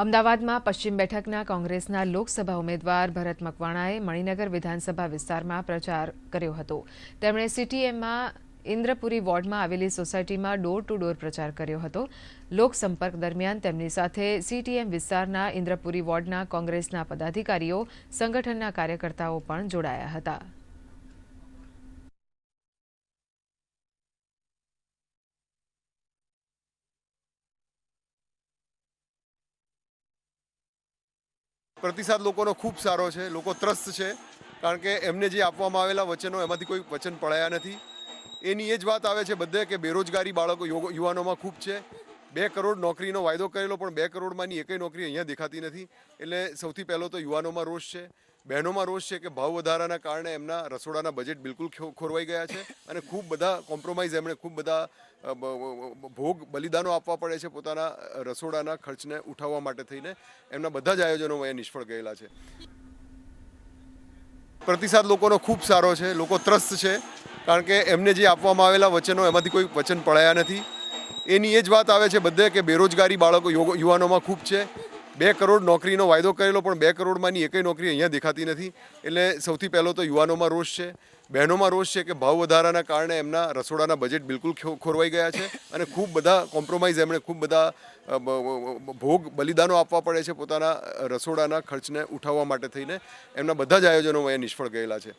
અમદાવાદમાં પશ્ચિમ બેઠકના કોંગ્રેસના લોકસભા ઉમેદવાર ભરત મકવાણાએ મણિનગર વિધાનસભા વિસ્તારમાં પ્રચાર કર્યો હતો. તેમણે સીટીએમમાં ઇન્દ્રપુરી વોર્ડમાં આવેલી સોસાયટીમાં ડોર ટુ ડોર પ્રચાર કર્યો હતો. લોકસંપર્ક દરમિયાન તેમની સાથે સીટીએમ વિસ્તારના ઇન્દ્રપુરી વોર્ડના કોંગ્રેસના પદાધિકારીઓ, સંગઠનના કાર્યકર્તાઓ પણ જોડાયા હતા. પ્રતિસાદ લોકોનો ખૂબ સારો છે, લોકો ત્રસ્ત છે, કારણ કે એમને જે આપવામાં આવેલા વચનો એમાંથી કોઈ વચન પડાયા નથી. એની એ જ વાત આવે છે બધે કે બેરોજગારી બાળકો યુવાનોમાં ખૂબ છે. બે કરોડ નોકરીનો વાયદો કરેલો, પણ બે કરોડમાંની એકેય નોકરી અહીંયા દેખાતી નથી. એટલે સૌથી પહેલો તો યુવાનોમાં રોષ છે. બહેનોમાં રોષ છે કે ભાવ વધારાના કારણે એમના રસોડાના બજેટ બિલકુલ ખોરવાઈ ગયા છે અને ખૂબ બધા કોમ્પ્રોમાઇઝ એમણે ખૂબ બધા ભોગ, બલિદાનો આપવા પડે છે પોતાના રસોડાના ખર્ચને ઉઠાવવા માટે થઈને. એમના બધા જ આયોજનો અહીંયા નિષ્ફળ ગયેલા છે. પ્રતિસાદ લોકોનો ખૂબ સારો છે, લોકો ત્રસ્ત છે, કારણ કે એમને જે આપવામાં આવેલા વચનો એમાંથી કોઈ વચન પડાયા નથી. એની એ જ વાત આવે છે બધે કે બેરોજગારી બાળકો યુવાનોમાં ખૂબ છે. બે કરોડ નોકરીનો વાયદો કરેલો, પણ બે કરોડમાંની એકેય નોકરી અહીંયા દેખાતી નથી. એટલે સૌથી પહેલો તો યુવાનોમાં રોષ છે. બહેનોમાં રોષ છે કે ભાવ વધારાના કારણે એમના રસોડાના બજેટ બિલકુલ ખોરવાઈ ગયા છે અને ખૂબ બધા કોમ્પ્રોમાઇઝ એમણે ખૂબ બધા ભોગ બલિદાનો આપવા પડે છે પોતાના રસોડાના ખર્ચને ઉઠાવવા માટે થઈને. એમના બધા જ આયોજનો અહીંયા નિષ્ફળ ગયેલા છે.